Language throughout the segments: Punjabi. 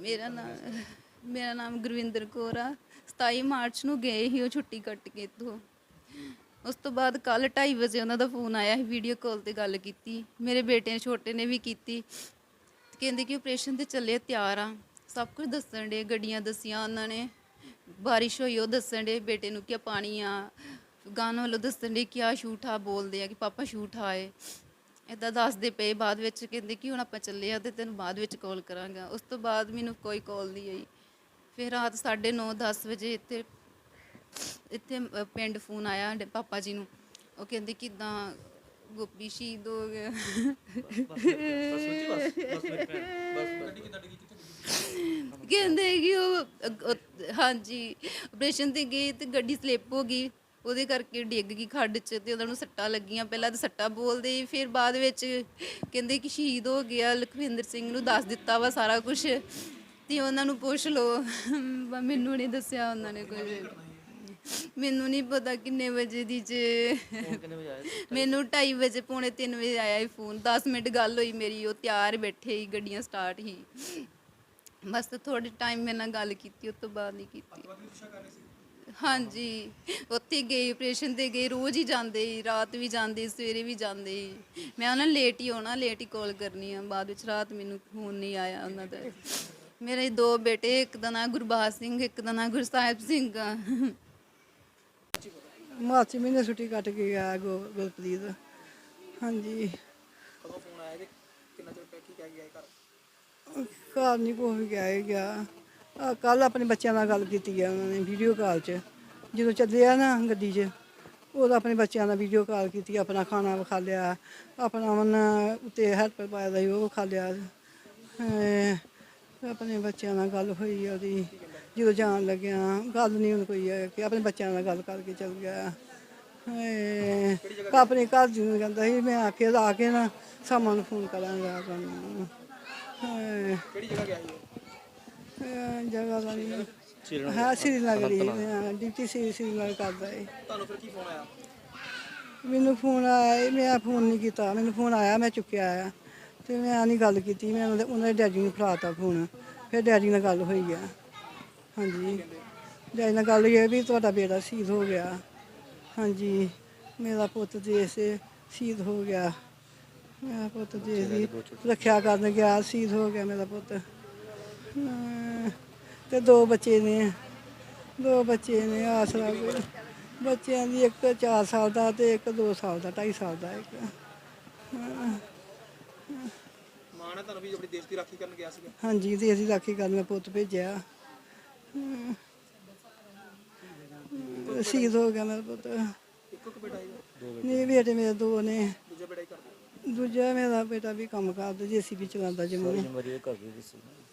ਮੇਰਾ ਨਾਮ ਮੇਰਾ ਨਾਮ ਗੁਰਵਿੰਦਰ ਕੌਰ ਆ। 27 ਮਾਰਚ ਨੂੰ ਗਏ ਸੀ ਉਹ ਛੁੱਟੀ ਕੱਟ ਕੇ ਇੱਥੋਂ। ਉਸ ਤੋਂ ਬਾਅਦ ਕੱਲ 2:30 ਵਜੇ ਉਹਨਾਂ ਦਾ ਫੋਨ ਆਇਆ ਸੀ ਵੀਡੀਓ ਕਾਲ ਤੇ ਗੱਲ ਕੀਤੀ। ਮੇਰੇ ਬੇਟੇ ਨੇ, ਛੋਟੇ ਨੇ ਵੀ ਕੀਤੀ। ਕਹਿੰਦੇ ਕਿ ਆਪਰੇਸ਼ਨ ਤੇ ਚੱਲੇ, ਤਿਆਰ ਆ। ਸਭ ਕੁਝ ਦੱਸਣ ਦੇ ਗੱਡੀਆਂ ਦੱਸੀਆਂ ਉਹਨਾਂ ਨੇ। ਬਾਰਿਸ਼ ਹੋਈ, ਉਹ ਦੱਸਣ ਦੇ ਬੇਟੇ ਨੂੰ ਕਿ ਪਾਣੀ ਆ। ਗਾਣਾ ਵੱਲੋਂ ਦੱਸਣ ਦੇ ਕਿ ਆ ਸ਼ੂਟ ਬੋਲਦੇ ਆ ਕਿ ਪਾਪਾ ਸ਼ੂਟ ਏ। ਇਦਾਂ ਦੱਸਦੇ ਪਏ ਬਾਅਦ ਵਿੱਚ ਕਹਿੰਦੇ ਕਿ ਹੁਣ ਆਪਾਂ ਚੱਲੇ ਆ ਤੇ ਤੈਨੂੰ ਬਾਅਦ ਵਿੱਚ ਕਾਲ ਕਰਾਂਗਾ। ਉਸ ਤੋਂ ਬਾਅਦ ਮੈਨੂੰ ਕੋਈ ਕਾਲ ਨਹੀਂ ਆਈ। ਫਿਰ ਰਾਤ 9:30 10 ਵਜੇ ਇੱਥੇ ਇੱਥੇ ਪਿੰਡ ਫੋਨ ਆਇਆ ਸਾਡੇ ਪਾਪਾ ਜੀ ਨੂੰ। ਉਹ ਕਹਿੰਦੇ ਕਿਦਾਂ ਗੋਪੀ ਸ਼ਹੀਦ ਹੋ ਗਿਆ ਕਹਿੰਦੇ ਕਿ ਉਹ ਹਾਂਜੀ ਆਪਰੇਸ਼ਨ ਤੇ ਗਏ ਤੇ ਗੱਡੀ ਸਲਿੱਪ ਹੋ ਗਈ। ਉਹਦੇ ਕਰਕੇ ਡਿੱਗ ਗਈ ਖੱਡ 'ਚ ਤੇ ਉਹਨਾਂ ਨੂੰ ਸੱਟਾਂ ਲੱਗੀਆਂ। ਪਹਿਲਾਂ ਤਾਂ ਸੱਟਾਂ ਬੋਲਦੇ ਫਿਰ ਬਾਅਦ ਵਿੱਚ ਕਹਿੰਦੇ ਕਿ ਸ਼ਹੀਦ ਹੋ ਗਿਆ, ਲਖਵਿੰਦਰ ਸਿੰਘ ਨੂੰ ਦੱਸ ਦਿੱਤਾ ਵਾ ਸਾਰਾ ਕੁਝ ਤੇ ਉਹਨਾਂ ਨੂੰ ਪੁੱਛ ਲਓ। ਮੈਨੂੰ ਨਹੀਂ ਦੱਸਿਆ ਉਹਨਾਂ ਨੇ ਕੁਝ ਮੈਨੂੰ ਨਹੀਂ ਪਤਾ ਕਿੰਨੇ ਵਜੇ ਦੀ ਜੇ। ਮੈਨੂੰ 2:30 ਵਜੇ, ਪੌਣੇ 3 ਵਜੇ ਆਇਆ ਹੀ ਫੋਨ। 10 ਮਿੰਟ ਗੱਲ ਹੋਈ ਮੇਰੀ, ਉਹ ਤਿਆਰ ਬੈਠੇ ਹੀ ਗੱਡੀਆਂ ਸਟਾਰਟ ਹੀ ਬਸ ਥੋੜੇ ਟਾਈਮ ਮੇਰੇ ਨਾਲ ਗੱਲ ਕੀਤੀ ਉਸ ਤੋਂ ਬਾਅਦ ਨਹੀਂ ਕੀਤੀ। ਹਾਂਜੀ। ਉੱਥੇ ਗਏ ਆਪਰੇਸ਼ਨ ਤੇ ਗਏ ਰੋਜ਼ ਹੀ ਜਾਂਦੇ ਸੀ ਰਾਤ ਵੀ ਜਾਂਦੇ ਸੀ, ਸਵੇਰੇ ਵੀ ਜਾਂਦੇ ਸੀ। ਮੈਂ ਉਹਨਾਂ ਨੂੰ ਲੇਟ ਹੀ ਆਉਣਾ ਲੇਟ ਹੀ ਕਾਲ ਕਰਨੀ ਆ। ਬਾਅਦ ਵਿੱਚ ਰਾਤ ਮੈਨੂੰ ਫੋਨ ਨਹੀਂ ਆਇਆ ਉਹਨਾਂ ਦਾ। ਮੇਰੇ ਦੋ ਬੇਟੇ ਇੱਕ ਦਾ ਨਾਂ ਗੁਰਬਾਜ ਸਿੰਘ ਇੱਕ ਦਾ ਨਾਂ ਗੁਰਸਾਹਿਬ ਸਿੰਘ ਆ। ਮਾਰਚ ਮਹੀਨੇ ਛੁੱਟੀ ਕੱਟ ਕੇ ਗਿਆ ਗੋ ਗੁਰਪ੍ਰੀਤ। ਹਾਂਜੀ। ਕਦੋਂ ਫੋਨ ਆਇਆ ਤੇ ਕਿੰਨਾ ਚਿਰ ਪਹਿਲਾਂ ਕੀ ਕਹਿ ਗਿਆ ਘਰ? ਘਰ ਨਹੀਂ ਕੋਈ ਵੀ ਗਿਆ ਹੀ ਗਿਆ। ਕੱਲ ਆਪਣੇ ਬੱਚਿਆਂ ਨਾਲ ਗੱਲ ਕੀਤੀ ਹੈ ਉਹਨਾਂ ਨੇ ਵੀਡੀਓ ਕਾਲ 'ਚ। ਜਦੋਂ ਚੱਲਿਆ ਨਾ ਗੱਡੀ 'ਚ ਉਹਦਾ ਆਪਣੇ ਬੱਚਿਆਂ ਨਾਲ ਵੀਡੀਓ ਕਾਲ ਕੀਤੀ, ਆਪਣਾ ਖਾਣਾ ਵਿਖਾ ਲਿਆ, ਆਪਣਾ ਮਨ ਉੱਤੇ ਹੈਲਪਰ ਪਾਇਆ ਦਾ ਸੀ, ਉਹ ਵਿਖਾ ਲਿਆ। ਅਹ ਆਪਣੇ ਬੱਚਿਆਂ ਨਾਲ ਗੱਲ ਹੋਈ ਆ ਉਹਦੀ। ਜਦੋਂ ਜਾਣ ਲੱਗਿਆ, ਗੱਲ ਨਹੀਂ ਹੁਣ ਕੋਈ ਹੈ ਕਿ ਆਪਣੇ ਬੱਚਿਆਂ ਨਾਲ ਗੱਲ ਕਰਕੇ ਚੱਲ ਗਿਆ। ਅਹ ਆਪਣੇ ਘਰ ਜੀ ਨੂੰ ਕਹਿੰਦਾ ਸੀ, ਮੈਂ ਆ ਕੇ ਆ ਕੇ ਨਾ ਸਾਮਾਂ ਨੂੰ ਫੋਨ ਕਰਾਂਗਾ ਤੁਹਾਨੂੰ। ਅਹ ਕਿਹੜੀ ਜਗ੍ਹਾ ਗਿਆ ਸੀ ਅਹ ਜਗ੍ਹਾ ਦਾ ਨਹੀਂ ਹਾਂ ਸ੍ਰੀਨਗਰ ਹੀ ਹਾਂ, ਡਿਊਟੀ ਸੀ ਸ੍ਰੀਨਗਰ ਕਰਦਾ ਹੈ ਤੁਹਾਨੂੰ ਫਿਰ ਕੀ ਫੋਨ ਆਇਆ? ਮੈਨੂੰ ਫੋਨ ਆਇਆ ਮੈਂ ਫੋਨ ਨਹੀਂ ਕੀਤਾ। ਮੈਨੂੰ ਫੋਨ ਆਇਆ ਮੈਂ ਚੁੱਕਿਆ ਆ। ਤੇ ਮੈਂ ਨਹੀਂ ਗੱਲ ਕੀਤੀ ਮੈਂ ਉਹਦੇ- ਉਹਨਾਂ ਦੇ ਡੈਡੀ ਨੂੰ ਫੜਾਤਾ ਫੋਨ ਫਿਰ ਡੈਡੀ ਨਾਲ ਗੱਲ ਹੋਈ ਆ। ਹਾਂਜੀ। ਡੈਡੀ ਨਾਲ ਗੱਲ ਹੋਈ ਵੀ ਤੁਹਾਡਾ ਬੇਟਾ ਸ਼ਹੀਦ ਹੋ ਗਿਆ। ਹਾਂਜੀ। ਮੇਰਾ ਪੁੱਤ ਦੇਸ਼ ਸੇ ਸ਼ਹੀਦ ਹੋ ਗਿਆ। ਮੇਰਾ ਪੁੱਤ ਦੇਸ਼ ਦੀ ਰੱਖਿਆ ਕਰਨ ਗਿਆ ਸ਼ਹੀਦ ਹੋ ਗਿਆ ਮੇਰਾ ਪੁੱਤ। ਹਾਂ, ਤੇ ਦੋ ਬੱਚੇ ਨੇ। ਦੋ ਬੱਚੇ ਨੇ ਆਸਰਾ ਕੋਈ ਬੱਚਿਆਂ ਦੀ ਇੱਕ 4 ਸਾਲ ਦਾ ਤੇ ਇੱਕ 2 ਸਾਲ ਦਾ 2.5 ਸਾਲ ਦਾ ਇੱਕ। ਮਾਂ ਨੇ ਤੁਹਾਨੂੰ ਵੀ ਆਪਣੇ ਦੇਸ਼ ਦੀ ਰਾਖੀ ਕਰਨ ਗਿਆ ਸੀਗਾ? ਹਾਂਜੀ ਦੇਸ਼ ਦੀ ਰਾਖੀ ਕਰਨ ਮੈਂ ਪੁੱਤ ਭੇਜਿਆ। ਹਾਂ। ਸ਼ਹੀਦ ਹੋ ਗਿਆ ਮੇਰਾ ਪੁੱਤ। ਇੱਕੋ ਬੇਟਾ ਹੈਗਾ ਨਹੀਂ ਬੇਟੇ ਮੇਰੇ ਦੋ ਨੇ। ਦੂਜਾ ਬੇਟਾ ਹੀ ਕਰਦਾ? ਦੂਜਾ ਮੇਰਾ ਬੇਟਾ ਵੀ ਕੰਮ ਕਰਦਾ ਜੀਸੀਬੀ ਚਲਾਉਂਦਾ ਜੰਮੂ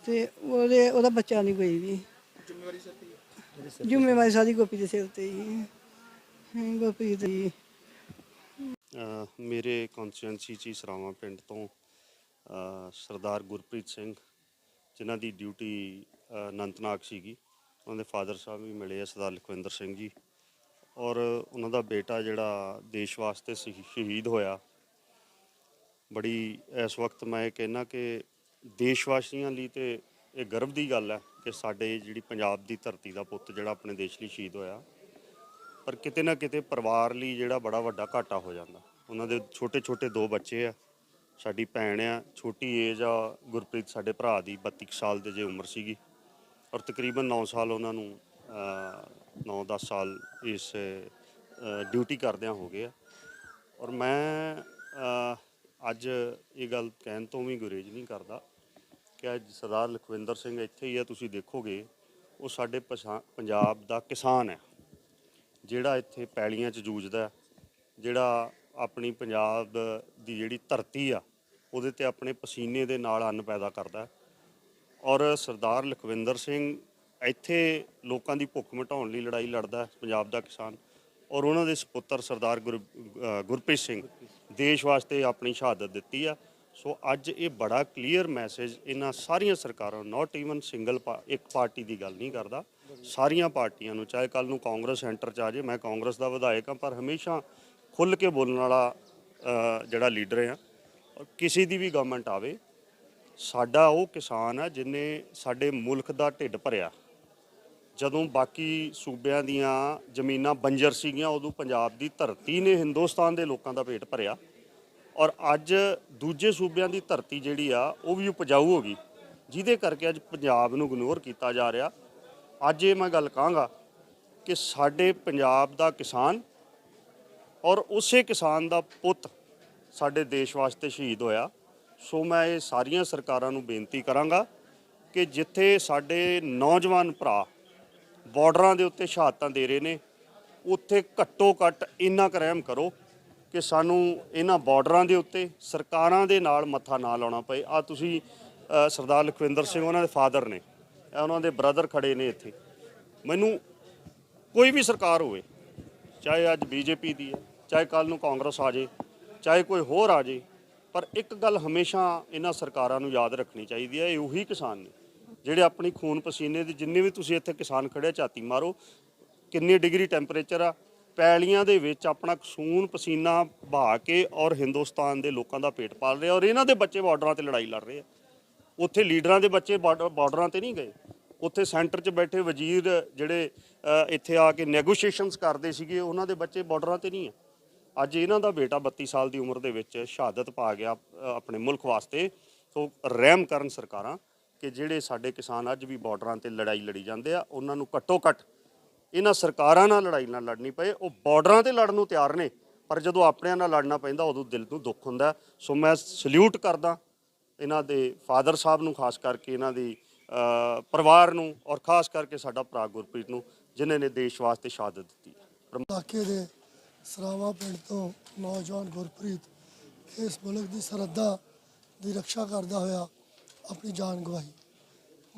ਤੇ ਉਹਦੇ ਉਹਦਾ ਬੱਚਾ ਨਹੀਂ ਕੋਈ ਵੀ। ਜ਼ਿੰਮੇਵਾਰੀ ਸਿਰ ਤੇ ਹੀ ਹੈ। ਜ਼ਿੰਮੇਵਾਰੀ ਸਾਰੀ ਗੋਪੀ ਦੇ ਸਿਰ ਤੇ ਹੀ ਹੈ। ਗੋਪੀ ਦੀ ਮੇਰੇ ਕੌਂਸਟੀਟੈਂਸੀ ਚ ਸਰਾਵਾਂ ਪਿੰਡ ਤੋਂ ਸਰਦਾਰ ਗੁਰਪ੍ਰੀਤ ਸਿੰਘ ਜਿਨ੍ਹਾਂ ਦੀ ਡਿਊਟੀ ਅਨੰਤਨਾਗ ਸੀਗੀ। ਉਹਨਾਂ ਦੇ ਫਾਦਰ ਸਾਹਿਬ ਵੀ ਮਿਲੇ ਆ ਸਰਦਾਰ ਲਖਵਿੰਦਰ ਸਿੰਘ ਜੀ। ਔਰ ਉਹਨਾਂ ਦਾ ਬੇਟਾ ਜਿਹੜਾ ਦੇਸ਼ ਵਾਸਤੇ ਸ਼ਹੀ- ਸ਼ਹੀਦ ਹੋਇਆ। ਬੜੀ ਇਸ ਵਕਤ ਮੈਂ ਇਹ ਕਹਿਣਾ ਕਿ ਦੇਸ਼ ਵਾਸੀਆਂ ਲਈ ਤੇ ਇਹ ਗਰਵ ਦੀ ਗੱਲ ਹੈ ਕਿ ਸਾਡੇ ਜਿਹੜੀ ਪੰਜਾਬ ਦੀ ਧਰਤੀ ਦਾ ਪੁੱਤ ਜਿਹੜਾ ਆਪਣੇ ਦੇਸ਼ ਲਈ ਸ਼ਹੀਦ ਹੋਇਆ, ਪਰ ਕਿਤੇ ਨਾ ਕਿਤੇ ਪਰਿਵਾਰ ਲਈ ਜਿਹੜਾ ਬੜਾ ਵੱਡਾ ਘਾਟਾ ਹੋ ਜਾਂਦਾ। ਉਹਨਾਂ ਦੇ ਛੋਟੇ ਛੋਟੇ ਦੋ ਬੱਚੇ ਆ, ਸਾਡੀ ਭੈਣ ਆ, ਛੋਟੀ ਏਜ ਆ, ਗੁਰਪ੍ਰੀਤ ਸਾਡੇ ਭਰਾ ਦੀ 32 ਕੁ ਸਾਲ ਦੇ ਜੇ ਉਮਰ ਸੀਗੀ ਔਰ ਤਕਰੀਬਨ 9 ਸਾਲ ਉਹਨਾਂ ਨੂੰ 9-10 ਸਾਲ ਇਸ ਡਿਊਟੀ ਕਰਦਿਆਂ ਹੋ ਗਏ ਆ। ਔਰ ਮੈਂ ਅੱਜ ਇਹ ਗੱਲ ਕਹਿਣ ਤੋਂ ਵੀ ਗੁਰੇਜ ਨਹੀਂ ਕਰਦਾ ਕਿ ਅੱਜ ਸਰਦਾਰ ਲਖਵਿੰਦਰ ਸਿੰਘ ਇੱਥੇ ਹੀ ਆ, ਤੁਸੀਂ ਦੇਖੋਗੇ, ਉਹ ਸਾਡੇ ਪਛਾ- ਪੰਜਾਬ ਦਾ ਕਿਸਾਨ ਹੈ, ਜਿਹੜਾ ਇੱਥੇ ਪੈਲੀਆਂ 'ਚ ਜੂਝਦਾ ਜਿਹੜਾ ਆਪਣੀ ਪੰਜਾਬ ਦੀ ਜਿਹੜੀ ਧਰਤੀ ਆ, ਉਹਦੇ ਤੇ ਆਪਣੇ ਪਸੀਨੇ ਦੇ ਨਾਲ ਅੰਨ ਪੈਦਾ ਕਰਦਾ ਔਰ ਸਰਦਾਰ ਲਖਵਿੰਦਰ ਸਿੰਘ ਇੱਥੇ ਲੋਕਾਂ ਦੀ ਭੁੱਖ ਮਿਟਾਉਣ ਲਈ ਲੜਾਈ ਲੜਦਾ ਪੰਜਾਬ ਦਾ ਕਿਸਾਨ। ਔਰ ਉਹਨਾਂ ਦੇ ਸੁਪੁੱਤਰ ਸਰਦਾਰ ਗੁਰ ਗੁਰਪ੍ਰੀਤ ਸਿੰਘ, ਦੇਸ਼ ਵਾਸਤੇ ਆਪਣੀ ਸ਼ਹਾਦਤ ਦਿੱਤੀ ਆ। ਸੋ ਅੱਜ ਇਹ ਬੜਾ ਕਲੀਅਰ ਮੈਸੇਜ ਇਹਨਾਂ ਸਾਰੀਆਂ ਸਰਕਾਰਾਂ ਨਾਟ ਈਵਨ ਸਿੰਗਲ ਇੱਕ ਪਾਰਟੀ ਦੀ ਗੱਲ ਨਹੀਂ ਕਰਦਾ। ਸਾਰੀਆਂ ਪਾਰਟੀਆਂ ਨੂੰ, ਚਾਹੇ ਕੱਲ ਨੂੰ ਕਾਂਗਰਸ ਸੈਂਟਰ ਚ ਆ ਜੇ, ਮੈਂ ਕਾਂਗਰਸ ਦਾ ਵਿਧਾਇਕ ਹਾਂ, ਪਰ ਹਮੇਸ਼ਾ ਖੁੱਲ ਕੇ ਬੋਲਣ ਵਾਲਾ ਜਿਹੜਾ ਲੀਡਰ ਆ ਔਰ ਕਿਸੇ ਦੀ ਵੀ ਗਵਰਨਮੈਂਟ ਆਵੇ, ਸਾਡਾ ਉਹ ਕਿਸਾਨ ਆ ਜਿਨੇ ਸਾਡੇ ਮੁਲਕ ਦਾ ਢਿੱਡ ਭਰਿਆ। ਜਦੋਂ ਬਾਕੀ ਸੂਬਿਆਂ ਦੀਆਂ ਜ਼ਮੀਨਾਂ ਬੰਜਰ ਸੀਗੀਆਂ, ਉਦੋਂ ਪੰਜਾਬ ਦੀ ਧਰਤੀ ਨੇ ਹਿੰਦੁਸਤਾਨ ਦੇ ਲੋਕਾਂ ਦਾ ਪੇਟ ਭਰਿਆ। ਔਰ ਅੱਜ ਦੂਜੇ ਸੂਬਿਆਂ ਦੀ ਧਰਤੀ ਜਿਹੜੀ ਆ, ਉਹ ਵੀ ਉਪਜਾਊ ਹੋ ਗਈ। ਜਿਹਦੇ ਕਰਕੇ ਅੱਜ ਪੰਜਾਬ ਨੂੰ ਇਗਨੋਰ ਕੀਤਾ ਜਾ ਰਿਹਾ। ਅੱਜ ਇਹ ਮੈਂ ਗੱਲ ਕਹਾਂਗਾ ਕਿ ਸਾਡੇ ਪੰਜਾਬ ਦਾ ਕਿਸਾਨ ਔਰ ਉਸੇ ਕਿਸਾਨ ਦਾ ਪੁੱਤ ਸਾਡੇ ਦੇਸ਼ ਵਾਸਤੇ ਸ਼ਹੀਦ ਹੋਇਆ। ਸੋ ਮੈਂ ਇਹ ਸਾਰੀਆਂ ਸਰਕਾਰਾਂ ਨੂੰ ਬੇਨਤੀ ਕਰਾਂਗਾ ਕਿ ਜਿੱਥੇ ਸਾਡੇ ਨੌਜਵਾਨ ਭਰਾ ਬਾਰਡਰਾਂ ਦੇ ਉੱਤੇ ਸ਼ਹਾਦਤਾਂ ਦੇ ਰਹੇ ਨੇ, ਉੱਥੇ ਘੱਟੋ ਘੱਟ ਇੰਨਾ ਕੁ ਕਰੋ ਕਿ ਸਾਨੂੰ ਇਹਨਾਂ ਬਾਰਡਰਾਂ ਦੇ ਉੱਤੇ ਸਰਕਾਰਾਂ ਦੇ ਨਾਲ ਮੱਥਾ ਨਾ ਲਾਉਣਾ ਪਏ। ਆ ਤੁਸੀਂ ਸਰਦਾਰ ਲਖਵਿੰਦਰ ਸਿੰਘ ਉਹਨਾਂ ਦੇ ਫਾਦਰ ਨੇ ਉਹਨਾਂ ਦੇ ਬ੍ਰਦਰ ਖੜੇ ਨੇ ਇੱਥੇ। ਮੈਨੂੰ ਕੋਈ ਵੀ ਸਰਕਾਰ ਹੋਵੇ, ਚਾਹੇ ਅੱਜ ਬੀਜੇਪੀ ਦੀ ਹੈ, ਚਾਹੇ ਕੱਲ ਨੂੰ ਕਾਂਗਰਸ ਆ ਜੇ, ਚਾਹੇ ਕੋਈ ਹੋਰ ਆ ਜੇ, ਪਰ ਇੱਕ ਗੱਲ ਹਮੇਸ਼ਾ ਇਹਨਾਂ ਸਰਕਾਰਾਂ ਨੂੰ ਯਾਦ ਰੱਖਣੀ ਚਾਹੀਦੀ ਹੈ, ਇਹ ਉਹੀ ਕਿਸਾਨ ਨੇ। ਜਿਹੜੇ ਆਪਣੀ ਖੂਨ ਪਸੀਨੇ ਦੇ ਜਿੰਨੇ ਵੀ ਤੁਸੀਂ ਇੱਥੇ ਕਿਸਾਨ ਖੜੇ ਝਾਤੀ ਮਾਰੋ, ਕਿੰਨੀ ਡਿਗਰੀ ਟੈਂਪਰੇਚਰ ਆ ਪੈਲੀਆਂ ਦੇ ਵਿੱਚ ਆਪਣਾ ਖੂਨ ਪਸੀਨਾ ਬਹਾ ਕੇ ਔਰ ਹਿੰਦੁਸਤਾਨ ਦੇ ਲੋਕਾਂ ਦਾ ਪੇਟ ਪਾਲ ਰਹੇ ਔਰ ਇਹਨਾਂ ਦੇ ਬੱਚੇ ਬਾਰਡਰਾਂ ਤੇ ਲੜਾਈ ਲੜ ਰਹੇ ਆ। ਉੱਥੇ ਲੀਡਰਾਂ ਦੇ ਬੱਚੇ ਬਾਰਡਰ- ਬਾਰਡਰਾਂ ਤੇ ਨਹੀਂ ਗਏ। ਉੱਥੇ ਸੈਂਟਰ 'ਚ ਬੈਠੇ ਵਜ਼ੀਰ ਜਿਹੜੇ ਇੱਥੇ ਆ ਕੇ ਨੈਗੋਸ਼ੀਏਸ਼ਨਸ ਕਰਦੇ ਸੀਗੇ, ਉਹਨਾਂ ਦੇ ਬੱਚੇ ਬਾਰਡਰਾਂ ਤੇ ਨਹੀਂ ਆ। ਅੱਜ ਇਹਨਾਂ ਦਾ ਬੇਟਾ 32 ਸਾਲ ਦੀ ਉਮਰ ਦੇ ਵਿੱਚ ਸ਼ਹਾਦਤ ਪਾ ਗਿਆ ਆਪਣੇ ਮੁਲਕ ਵਾਸਤੇ। ਸੋ ਰਹਿਮ ਕਰਨ ਸਰਕਾਰਾਂ ਕਿ ਜਿਹੜੇ ਸਾਡੇ ਕਿਸਾਨ ਅੱਜ ਵੀ ਬਾਰਡਰਾਂ ਤੇ ਲੜਾਈ ਲੜੀ ਜਾਂਦੇ ਆ, ਉਹਨਾਂ ਨੂੰ ਘੱਟੋ ਘੱਟ ਇਹਨਾਂ ਸਰਕਾਰਾਂ ਨਾਲ ਲੜਾਈ ਨਾਲ ਲੜਨੀ ਪਏ, ਉਹ ਬਾਰਡਰਾਂ ਤੇ ਲੜਨ ਨੂੰ ਤਿਆਰ ਨੇ, ਪਰ ਜਦੋਂ ਆਪਣਿਆਂ ਨਾਲ ਲੜਨਾ ਪੈਂਦਾ, ਉਦੋਂ ਦਿਲ ਨੂੰ ਦੁੱਖ ਹੁੰਦਾ ਸੋ ਮੈਂ ਸਲੂਟ ਕਰਦਾ ਇਹਨਾਂ ਦੇ ਫਾਦਰ ਸਾਹਿਬ ਨੂੰ, ਖਾਸ ਕਰਕੇ ਇਹਨਾਂ ਦੀ ਪਰਿਵਾਰ ਨੂੰ ਔਰ ਖਾਸ ਕਰਕੇ ਸਾਡਾ ਭਰਾ ਗੁਰਪ੍ਰੀਤ ਨੂੰ, ਜਿਨ੍ਹਾਂ ਨੇ ਦੇਸ਼ ਵਾਸਤੇ ਸ਼ਹਾਦਤ ਦਿੱਤੀ ਇਲਾਕੇ ਦੇ ਸਰਾਵਾ ਪਿੰਡ ਤੋਂ ਨੌਜਵਾਨ ਗੁਰਪ੍ਰੀਤ ਇਸ ਮੁਲਕ ਦੀ ਸਰਹੱਦਾਂ ਦੀ ਰੱਖਿਆ ਕਰਦਾ ਹੋਇਆ ਆਪਣੀ ਜਾਨ ਗਵਾਈ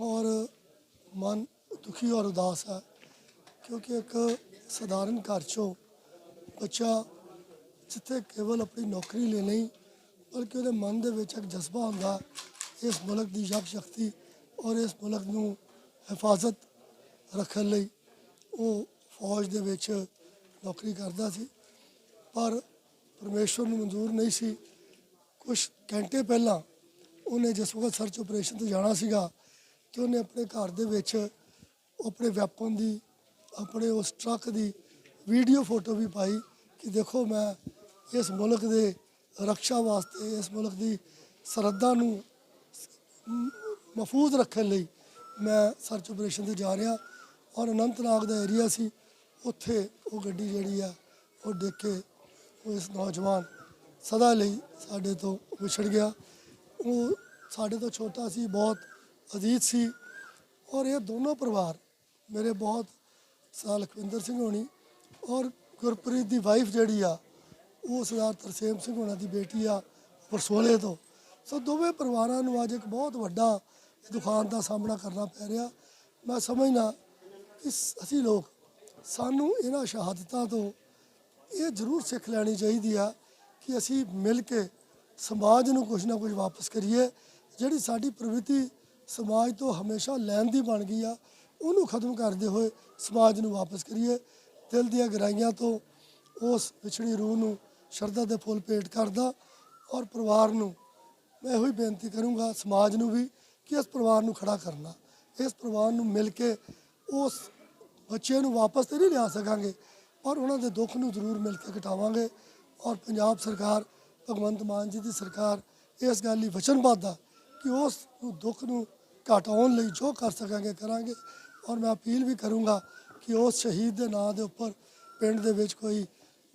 ਔਰ ਮਨ ਦੁਖੀ ਔਰ ਉਦਾਸ ਹੈ। ਕਿਉਂਕਿ ਇੱਕ ਸਧਾਰਨ ਘਰ ਚੋਂ ਬੱਚਾ ਜਿੱਥੇ ਕੇਵਲ ਆਪਣੀ ਨੌਕਰੀ ਲਈ ਨਹੀਂ ਬਲਕਿ ਉਹਦੇ ਮਨ ਦੇ ਵਿੱਚ ਇੱਕ ਜਜ਼ਬਾ ਹੁੰਦਾ, ਇਸ ਮੁਲਕ ਦੀ ਯਕ ਸ਼ਕਤੀ ਔਰ ਇਸ ਮੁਲਕ ਨੂੰ ਹਿਫਾਜ਼ਤ ਰੱਖਣ ਲਈ ਉਹ ਫੌਜ ਦੇ ਵਿੱਚ ਨੌਕਰੀ ਕਰਦਾ ਸੀ। ਪਰ ਪਰਮੇਸ਼ਵਰ ਨੂੰ ਮਨਜ਼ੂਰ ਨਹੀਂ ਸੀ। ਕੁਝ ਘੰਟੇ ਪਹਿਲਾਂ ਉਹਨੇ ਜਿਸ ਵਕਤ ਸਰਚ ਆਪਰੇਸ਼ਨ ਤੇ ਜਾਣਾ ਸੀਗਾ ਕਿ ਉਹਨੇ ਆਪਣੇ ਘਰ ਦੇ ਵਿੱਚ ਆਪਣੇ ਵੈਪਨ ਦੀ ਆਪਣੇ ਉਸ ਟਰੱਕ ਦੀ ਵੀਡੀਓ ਫੋਟੋ ਵੀ ਪਾਈ ਕਿ ਦੇਖੋ ਮੈਂ ਇਸ ਮੁਲਕ ਦੇ ਰੱਖਿਆ ਵਾਸਤੇ, ਇਸ ਮੁਲਕ ਦੀ ਸਰਹੱਦਾਂ ਨੂੰ ਮਹਫੂਜ਼ ਰੱਖਣ ਲਈ ਮੈਂ ਸਰਚ ਆਪਰੇਸ਼ਨ ਤੇ ਜਾ ਰਿਹਾ ਔਰ ਅਨੰਤਨਾਗ ਦਾ ਏਰੀਆ ਸੀ, ਉੱਥੇ ਉਹ ਗੱਡੀ ਜਿਹੜੀ ਆ, ਉਹ ਡਿੱਗ ਕੇ ਉਹ ਇਸ ਨੌਜਵਾਨ ਸਦਾ ਲਈ ਸਾਡੇ ਤੋਂ ਵਿਛੜ ਗਿਆ। ਉਹ ਸਾਡੇ ਤੋਂ ਛੋਟਾ ਸੀ, ਬਹੁਤ ਅਜੀਜ਼ ਸੀ ਔਰ ਇਹ ਦੋਨੋਂ ਪਰਿਵਾਰ ਮੇਰੇ ਬਹੁਤ ਸਾਲ ਲਖਵਿੰਦਰ ਸਿੰਘ ਹੋਣੀ ਔਰ ਗੁਰਪ੍ਰੀਤ ਦੀ ਵਾਈਫ ਜਿਹੜੀ ਆ, ਉਹ ਸਰਦਾਰ ਤਰਸੇਮ ਸਿੰਘ ਹੋਣਾ ਦੀ ਬੇਟੀ ਆ ਵਰਸੋਲੇ ਤੋਂ। ਸੋ ਦੋਵੇਂ ਪਰਿਵਾਰਾਂ ਨੂੰ ਅੱਜ ਇੱਕ ਬਹੁਤ ਵੱਡਾ ਦੁਖਾਨ ਦਾ ਸਾਹਮਣਾ ਕਰਨਾ ਪੈ ਰਿਹਾ। ਮੈਂ ਸਮਝਦਾ ਕਿ ਅਸੀਂ ਲੋਕ ਸਾਨੂੰ ਇਹਨਾਂ ਸ਼ਹਾਦਤਾਂ ਤੋਂ ਇਹ ਜ਼ਰੂਰ ਸਿੱਖ ਲੈਣੀ ਚਾਹੀਦੀ ਆ ਕਿ ਅਸੀਂ ਮਿਲ ਕੇ ਸਮਾਜ ਨੂੰ ਕੁਝ ਨਾ ਕੁਝ ਵਾਪਸ ਕਰੀਏ। ਜਿਹੜੀ ਸਾਡੀ ਪ੍ਰਵਿਰਤੀ ਸਮਾਜ ਤੋਂ ਹਮੇਸ਼ਾ ਲੈਣ ਦੀ ਬਣ ਗਈ ਆ ਉਹਨੂੰ ਖਤਮ ਕਰਦੇ ਹੋਏ ਸਮਾਜ ਨੂੰ ਵਾਪਸ ਕਰੀਏ। ਦਿਲ ਦੀਆਂ ਗਹਿਰਾਈਆਂ ਤੋਂ ਉਸ ਵਿਛੜੀ ਰੂਹ ਨੂੰ ਸ਼ਰਧਾ ਦੇ ਫੁੱਲ ਭੇਟ ਕਰਦਾ ਔਰ ਪਰਿਵਾਰ ਨੂੰ ਮੈਂ ਇਹੋ ਹੀ ਬੇਨਤੀ ਕਰੂੰਗਾ, ਸਮਾਜ ਨੂੰ ਵੀ, ਕਿ ਇਸ ਪਰਿਵਾਰ ਨੂੰ ਖੜਾ ਕਰਨਾ। ਇਸ ਪਰਿਵਾਰ ਨੂੰ ਮਿਲ ਕੇ ਉਸ ਬੱਚੇ ਨੂੰ ਵਾਪਸ ਤੇ ਨਹੀਂ ਲਿਆ ਸਕਾਂਗੇ, ਪਰ ਉਹਨਾਂ ਦੇ ਦੁੱਖ ਨੂੰ ਜ਼ਰੂਰ ਮਿਲ ਕੇ ਘਟਾਵਾਂਗੇ। ਔਰ ਪੰਜਾਬ ਸਰਕਾਰ, ਭਗਵੰਤ ਮਾਨ ਜੀ ਦੀ ਸਰਕਾਰ ਇਸ ਗੱਲ ਲਈ ਵਚਨਬੱਧ ਆ ਕਿ ਉਸ ਨੂੰ ਦੁੱਖ ਨੂੰ ਘਟਾਉਣ ਲਈ ਜੋ ਕਰ ਸਕਾਂਗੇ, ਕਰਾਂਗੇ। ਔਰ ਮੈਂ ਅਪੀਲ ਵੀ ਕਰੂੰਗਾ ਕਿ ਉਸ ਸ਼ਹੀਦ ਦੇ ਨਾਂ ਦੇ ਉੱਪਰ ਪਿੰਡ ਦੇ ਵਿੱਚ ਕੋਈ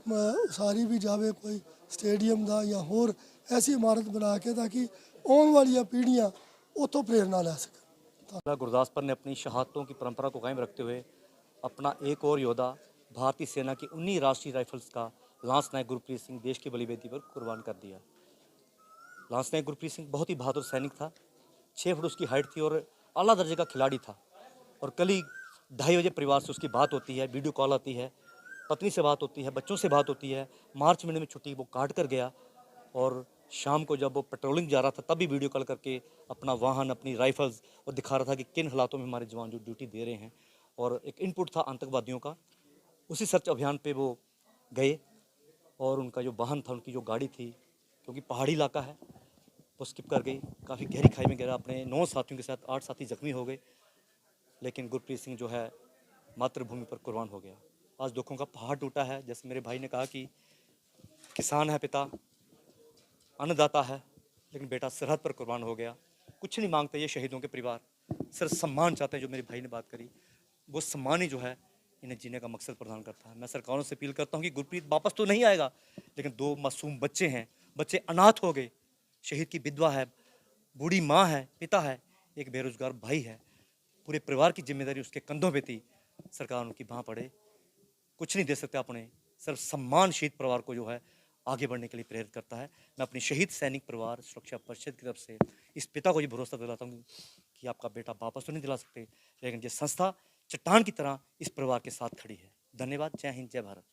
ਮ, ਉਸਾਰੀ ਵੀ ਜਾਵੇ ਕੋਈ ਸਟੇਡੀਅਮ ਦਾ ਜਾਂ ਹੋਰ ਐਸੀ ਇਮਾਰਤ ਬਣਾ ਕੇ ਤਾਂ ਕਿ ਆਉਣ ਵਾਲੀਆਂ ਪੀੜ੍ਹੀਆਂ ਉੱਥੋਂ ਪ੍ਰੇਰਨਾ ਲੈ ਸਕਣ जिला गुरदासपुर ने अपनी शहादतों की परंपरा को कायम रखते हुए अपना एक और योद्धा भारतीय सेना की उन्हीं राष्ट्रीय राइफल्स का लांस नायक गुरप्रीत सिंह देश की बलिवेदी पर कुर्बान कर दिया लांस नायक गुरप्रीत सिंह बहुत ही बहादुर सैनिक था छः फुट उसकी हाइट थी और अला दर्जे का खिलाड़ी था और कल ही ढाई बजे परिवार से उसकी बात होती है, वीडियो कॉल आती है, पत्नी से बात होती है, बच्चों से बात होती है। मार्च महीने में छुट्टी वो काट कर गया और शाम को जब वो पेट्रोलिंग जा रहा था, तब भी वीडियो कॉल करके अपना वाहन, अपनी राइफल्स और दिखा रहा था कि किन हालातों में हमारे जवान जो ड्यूटी दे रहे हैं। और एक इनपुट था आतंकवादियों का। उसी सर्च अभियान पे वो गए और उनका जो वाहन था, उनकी जो गाड़ी थी, क्योंकि पहाड़ी इलाका है, वो स्किप कर गई। काफ़ी गहरी खाई में गिरा अपने नौ साथियों के साथ आठ साथी जख्मी हो गए। लेकिन गुरप्रीत सिंह जो है मातृभूमि पर कुर्बान हो गया। आज दुखों का पहाड़ टूटा है, जैसे मेरे भाई ने कहा कि किसान है पिता, अन्नदाता है, लेकिन बेटा सरहद पर कुर्बान हो गया। कुछ नहीं मांगते ये शहीदों के परिवार, सिर्फ़ सम्मान चाहते हैं, जो मेरे भाई ने बात करी। वो सम्मान ही जो है, इन्हें जीने का मकसद प्रदान करता है। मैं सरकारों से अपील करता हूँ कि गुरप्रीत वापस तो नहीं आएगा, लेकिन दो मासूम बच्चे हैं। बच्चे अनाथ हो गए। शहीद की विधवा है, बूढ़ी माँ है, पिता है, एक बेरोजगार भाई है। पूरे परिवार की ज़िम्मेदारी उसके कंधों पे थी। सरकार उनकी बाह पड़े। कुछ नहीं दे सकते अपने। सिर्फ़ सम्मान शहीद परिवार को जो है, आगे बढ़ने के लिए प्रेरित करता है। मैं अपनी शहीद सैनिक परिवार सुरक्षा परिषद की तरफ़ से इस पिता को ये भरोसा दिलाता हूँ कि आपका बेटा वापस तो नहीं दिला सकते, लेकिन ये संस्था चट्टान की तरह इस परिवार के साथ खड़ी है। धन्यवाद। जय हिंद, जय भारत।